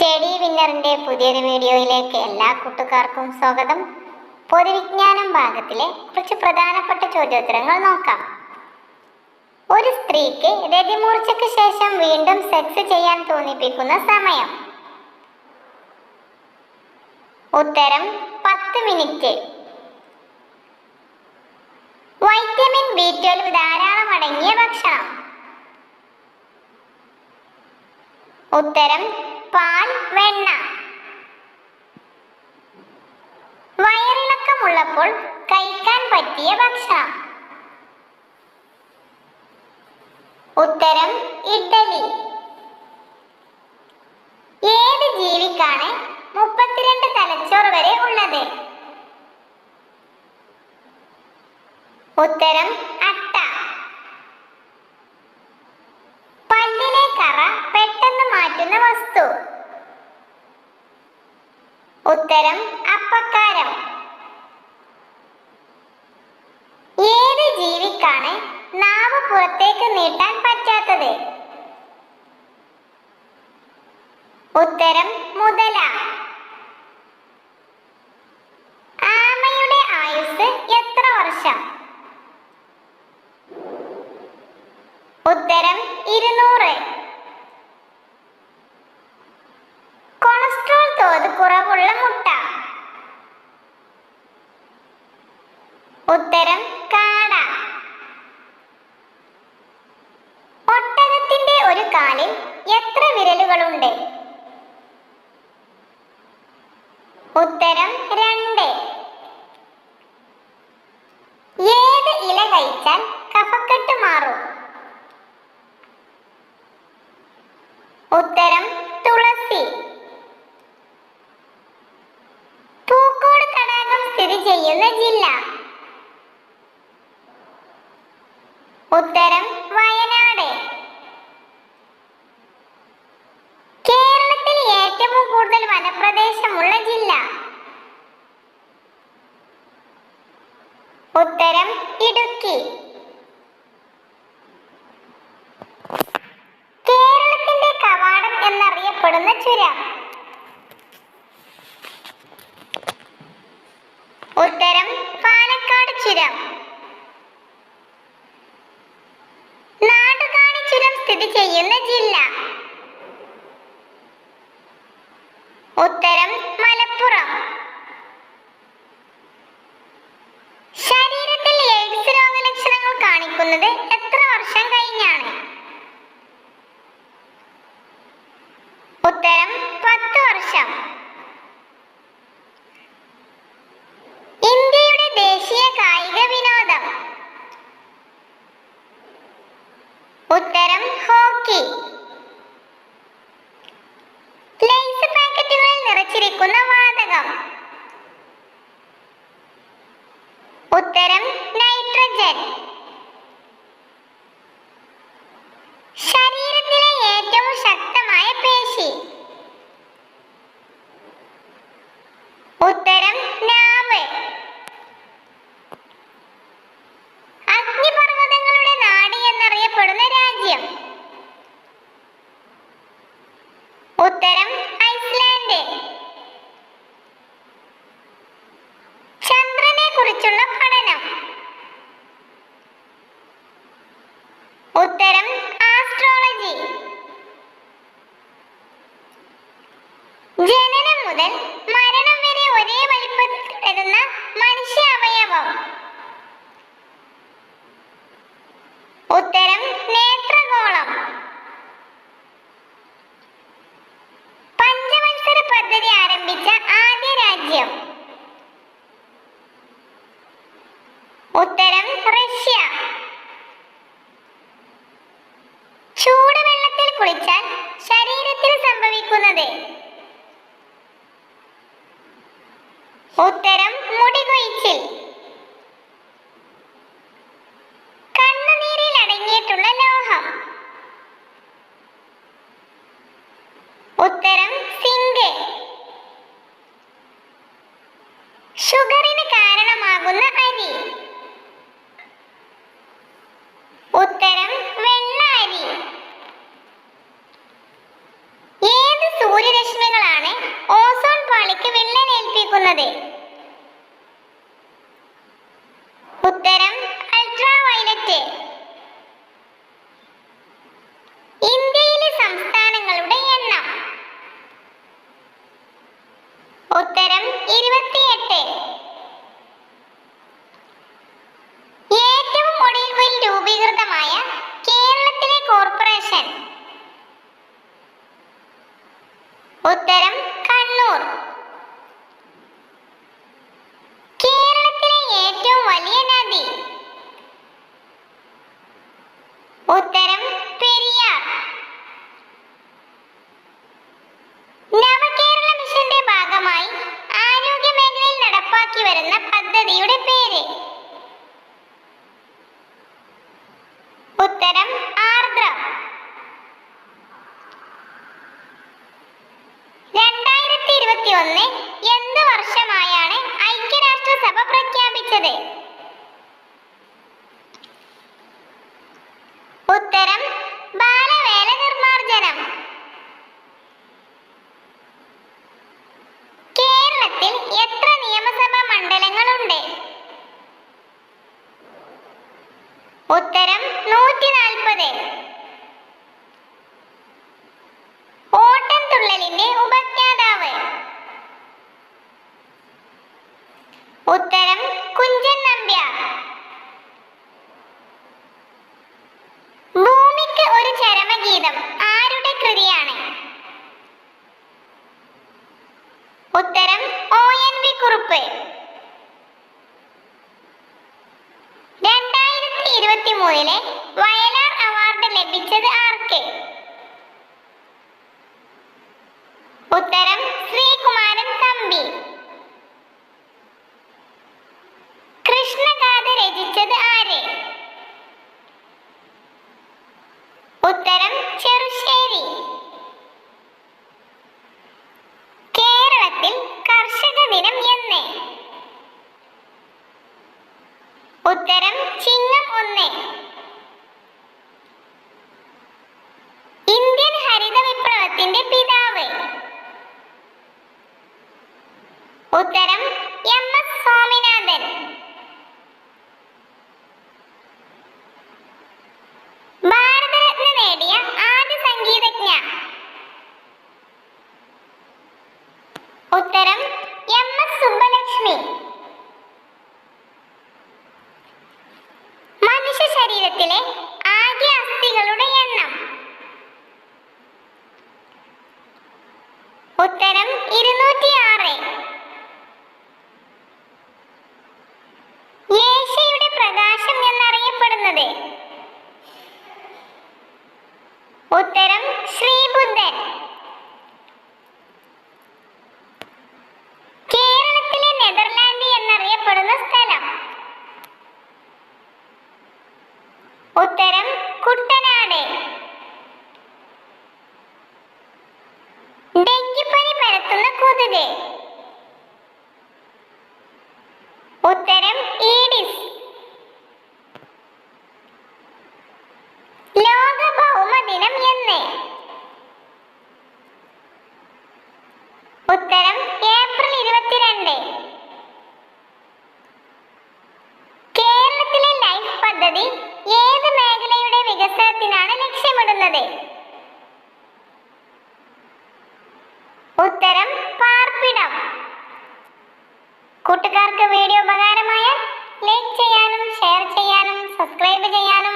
Study വിന്നറിന്റെ പുതിയൊരു വീഡിയോയിലേക്ക് എല്ലാ കൂട്ടുകാർക്കും സ്വാഗതം. പൊതുവിജ്ഞാനം ഭാഗത്തിലെ കുറച്ച് പ്രധാനപ്പെട്ട ചോദ്യോത്തരങ്ങൾ നോക്കാം. ഒരു സ്ത്രീക്ക് രതിമൂർച്ചയ്ക്ക് ശേഷം വീണ്ടും സെക്സ് ചെയ്യാൻ തോന്നിപ്പിക്കുന്ന സമയം. ഉത്തരം പത്ത് മിനിറ്റ്. വൈറ്റമിൻ ബി ട്വൽവ് ധാരാളം അടങ്ങിയ ഭക്ഷണം. ഉത്തരം പാൽ വെണ്ണ. വയറിളക്കമുള്ളപ്പോൾ കഴിക്കാൻ പറ്റിയ ഭക്ഷണം. ഉത്തരം ഇഡ്ഡലി. ഏത് ജീവിക്കാണ് മുപ്പത്തിരണ്ട് തലച്ചോർ വരെ ഉള്ളത്? ഉത്തരം അട്ട ഉത്തരം അപ്പക്കാരം. ഏത് ജീവിക്കാണ് നാവ് പുറത്തേക്ക് നീട്ടാൻ പറ്റാത്തത്? ഉത്തരം മുതല. ആമയുടെ ആയുസ് എത്ര വർഷം? ഉത്തരം ഇരുന്നൂറ്. എത്ര വിരലുകളുണ്ട്? ഉത്തരം രണ്ട്. ഏത് ഇല കഴിച്ചാൽ കഫക്കെട്ട് മാറും? ഉത്തരം തുളസി. പൂക്കോട് തടാകം സ്ഥിതി ചെയ്യുന്ന ജില്ല? ഉത്തരം വനപ്രദേശമുള്ള ജില്ല. ഉത്തരം ഇടുക്കി. കേരളത്തിന്റെ കവാടം എന്നറിയപ്പെടുന്ന ചുരം. ഉത്തരം പാലക്കാട് ചുരം. നാടുകാണി ചുരം സ്ഥിതി ചെയ്യുന്ന ജില്ല ഉത്തരം മലപ്പുറം ശരീരത്തിൽ എയ്ഡ്സ് രോഗലക്ഷണങ്ങൾ കാണിക്കുന്നത് എത്ര വർഷം കഴിഞ്ഞാണ്? ഉത്തരം പത്ത് വർഷം. ഇന്ത്യയുടെ ദേശീയ കായിക വിനോദം. ഉത്തരം ഹോക്കി. ഉത്തരം ഐസ്ലാൻഡ്. ചന്ദ്രനെ കുറിച്ചുള്ള പഠനം. ഉത്തരം ആസ്ട്രോളജി. ജനനം മുതൽ ഉത്തരം റഷ്യ. ചൂടുവെള്ളത്തിൽ കുളിച്ചാൽ ശരീരത്തിൽ സംഭവിക്കുന്നത്. ഉത്തരം ഉത്തരം എന്ത് വർഷമായാണ് ഐക്യരാഷ്ട്രസഭ പ്രഖ്യാപിച്ചത്? ഉത്തരം ബാലവേല നിർമാർജനം കേരളത്തിൽ എത്ര നിയമസഭാ മണ്ഡലങ്ങളുണ്ട്? Bye. ഉത്തരം വിജയത്തിനാണ് ലക്ഷ്യമിടുന്നത്. ഉത്തരം പാർപ്പിടം. കൂട്ടുകാർക്ക് വീഡിയോ ഉപകാരമായ ലൈക്ക് ചെയ്യാനും ഷെയർ ചെയ്യാനും സബ്സ്ക്രൈബ് ചെയ്യാനും